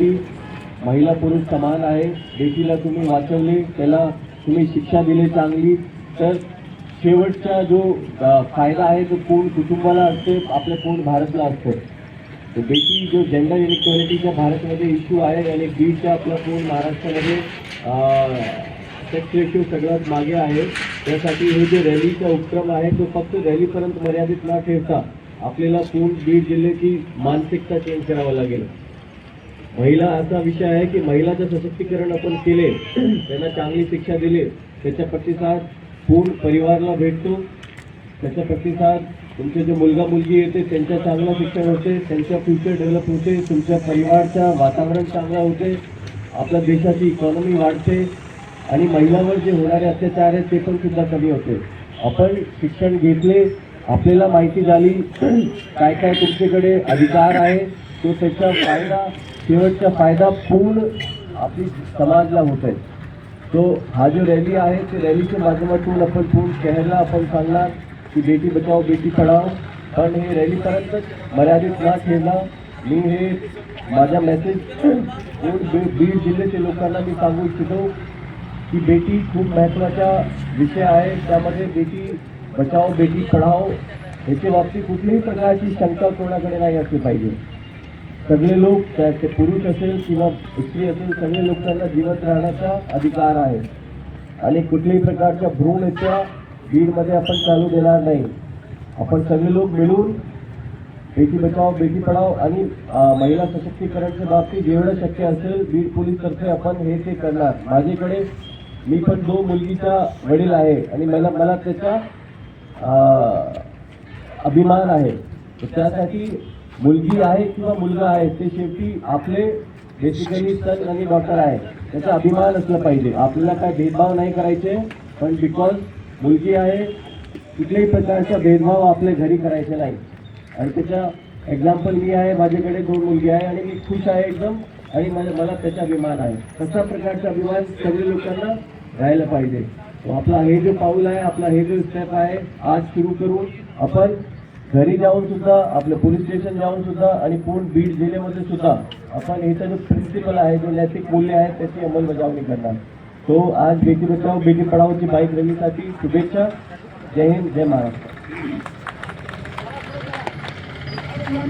महिला पुरुष समान आहे बेटीला तुम्ही वाचवले त्याला तुम्ही शिक्षा दिली चांगली तर शेवटचा जो फायदा आहे तो पूर्ण कुटुंबाला असते आपल्या पूर्ण भारतला असतो. तर बेटी जो जेंडर इनिक्वॅलिटीच्या भारतमध्ये इश्यू आहे आणि बीडच्या आपल्या पूर्ण महाराष्ट्रामध्ये सेक्स रेशिओ सगळ्यात मागे आहे त्यासाठी हे जे रॅलीचा उपक्रम आहे तो फक्त रॅलीपर्यंत मर्यादित न ठेवता आपल्याला पूर्ण बीड जिल्ह्याची मानसिकता चेंज करावं लागेल. महिला असा विषय आहे की महिलाचं सशक्तीकरण आपण केले त्यांना चांगली शिक्षा दिली त्याचा प्रतिसाद पूर्ण परिवारला भेटतो. त्याचा प्रतिसाद तुमचे जे मुलगा मुलगी येते त्यांच्या चांगलं शिक्षण होते त्यांच्या फ्युचर डेव्हलप होते तुमच्या परिवारचं वातावरण चांगलं होते आपल्या देशाची इकॉनॉमी वाढते आणि महिलांवर जे होणारे अत्याचार आहेत ते पण सुद्धा कमी होते. आपण शिक्षण घेतले आपल्याला माहिती झाली काय काय तुमच्याकडे अधिकार आहे तो त्याचा फायदा शेवटचा फायदा पूर्ण आपली समाजला होत आहे. तो हा जो रॅली आहे ते रॅलीच्या माध्यमातून आपण पूर्ण शहरला आपण सांगणार की बेटी बचाओ बेटी पढाओ. पण हे रॅलीपर्यंतच मर्यादित ना ठेवला. मी हे माझा मेसेज पूर्ण बीड जिल्ह्याच्या लोकांना मी सांगू इच्छितो की बेटी खूप महत्त्वाचा विषय आहे. त्यामध्ये बेटी बचाओ बेटी पढाओ याच्या बाबतीत कुठल्याही प्रकारची शंका कोणाकडे नाही असली पाहिजे. सगळे लोक त्याचे पुरुष असेल किंवा स्त्री असेल सगळे लोक त्यांना जिवंत राहण्याचा अधिकार आहे. आणि कुठल्याही प्रकारच्या भ्रूण याच्या बीडमध्ये आपण चालू देणार नाही. आपण सगळे लोक मिळून बेटी बचाव बेटी पढाव आणि महिला सशक्तीकरणच्या बाबतीत जेवढं शक्य असेल बीड पोलीसतर्फे आपण हे ते करणार. माझ्याकडे मी पण दो मुलगीचा वडील आहे आणि मला मला त्याचा अभिमान आहे. तर त्यासाठी मुलगी आहे किंवा मुलगा आहे ते शेवटी आपले बेसिकली सन आणि डॉटर आहे. त्याचा अभिमान असला पाहिजे. आपल्याला काय भेदभाव नाही करायचे पण बिकॉज मुलगी आहे कुठल्याही प्रकारचा भेदभाव आपल्या घरी करायचे नाही. आणि त्याच्या एक्झाम्पल मी आहे माझ्याकडे दोन मुलगी आहे आणि मी खुश आहे एकदम आणि मला मला त्याचा अभिमान आहे. तशा प्रकारचा अभिमान सगळे लोकांना राहायला पाहिजे. तो आपला हे जो पाऊल आहे आपला हे जो स्टेप आहे आज सुरू करून आपण घरी जाऊन सुद्धा आपलं पोलीस स्टेशन जाऊन सुद्धा आणि पूर्ण बीड जिल्ह्यामध्ये सुद्धा आपण याचा जो प्रिन्सिपल आहे जो नैतिक मूल्य आहे त्याची अंमलबजावणी करणार. तो आज बेटी बचाओ बेटी पढाओची बाईक रॅलीसाठी शुभेच्छा. जय हिंद जय महाराष्ट्र.